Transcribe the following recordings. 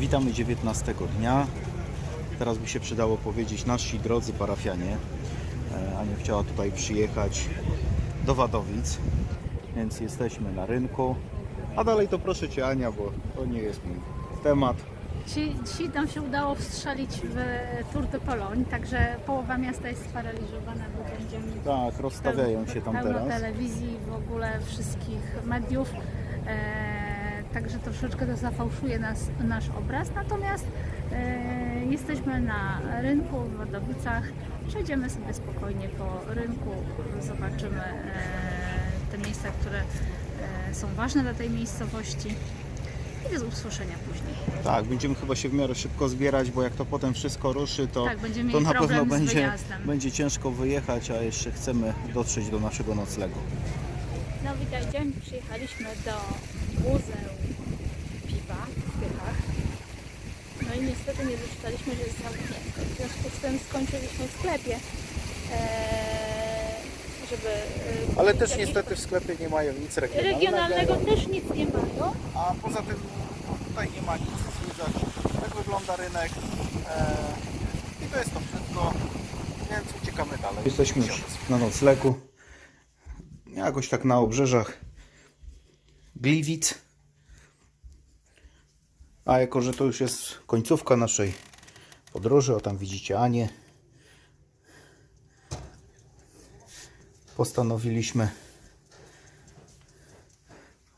Witamy 19 dnia. Teraz by się przydało powiedzieć nasi drodzy parafianie. E, Ania chciała tutaj przyjechać do Wadowic, więc jesteśmy na rynku. A dalej to proszę Cię Ania, bo to nie jest mój temat. Dzisiaj, dzisiaj nam się udało wstrzelić w Tour de Pologne, także połowa miasta jest sparaliżowana, bo będziemy Tak, rozstawiają się tam pełno teraz. telewizji, w ogóle wszystkich mediów. E, także troszeczkę to zafałszuje nas, nasz obraz. Natomiast e, jesteśmy na rynku w Wadowicach. Przejdziemy sobie spokojnie po rynku, zobaczymy e, te miejsca, które e, są ważne dla tej miejscowości. I do usłyszenia później. Tak, będziemy chyba się w miarę szybko zbierać, bo jak to potem wszystko ruszy, to, Tak, to na pewno będzie, będzie ciężko wyjechać, a jeszcze chcemy dotrzeć do naszego noclegu. No witajcie, przyjechaliśmy do Muzeum Piwa w Tychach. No i niestety nie wyczytaliśmy, że jest zamknięte. W związku z tym skończyliśmy w sklepie, eee, żeby... e, Ale kupić też jakiś- niestety w sklepie nie mają nic regionalnego. Regionalnego też nic nie mają. A poza tym no, tutaj nie ma nic słychać. Tak wygląda rynek. E, I to jest to wszystko. Więc uciekamy dalej. Jesteśmy już na noclegu. Jakoś tak na obrzeżach Gliwic. A jako, że to już jest końcówka naszej podróży, o tam widzicie Anię, postanowiliśmy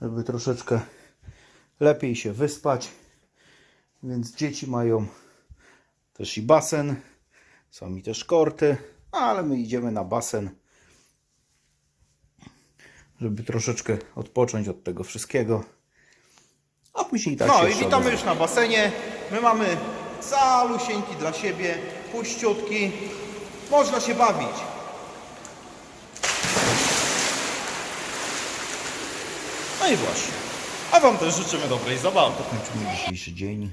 żeby troszeczkę lepiej się wyspać. Więc dzieci mają też i basen, są i też korty, ale my idziemy na basen, żeby troszeczkę odpocząć od tego wszystkiego. A później tak No się i sobie- witamy już na basenie. My mamy calusieńki dla siebie, puściutki. Można się bawić. No i właśnie. A Wam też życzymy dobrej zabawy. Kończymy dzisiejszy dzień,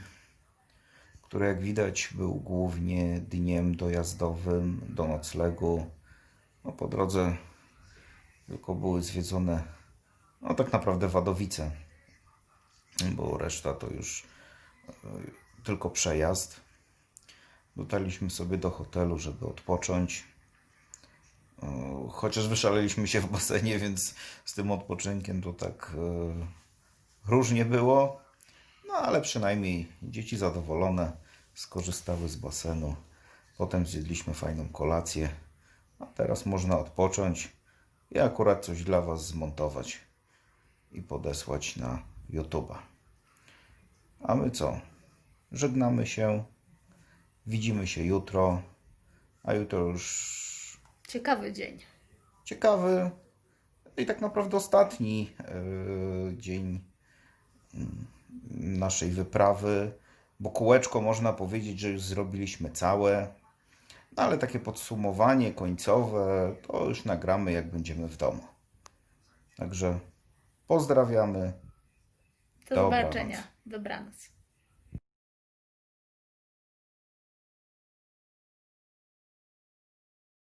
który jak widać był głównie dniem dojazdowym do noclegu. No, po drodze tylko były zwiedzone, no tak naprawdę Wadowice, bo reszta to już e, tylko przejazd. Dotarliśmy sobie do hotelu, żeby odpocząć. E, Chociaż wyszaleliśmy się w basenie, więc z tym odpoczynkiem to tak e, różnie było. No ale przynajmniej dzieci zadowolone, skorzystały z basenu. Potem zjedliśmy fajną kolację. A teraz można odpocząć i akurat coś dla Was zmontować i podesłać na YouTube'a. A my co? Żegnamy się. Widzimy się jutro. A jutro już Ciekawy dzień. ciekawy i tak naprawdę ostatni yy, dzień mm, naszej wyprawy, bo kółeczko można powiedzieć, że już zrobiliśmy całe, no ale takie podsumowanie końcowe to już nagramy jak będziemy w domu. Także pozdrawiamy. Do Dobranoc. zobaczenia. Dobranoc.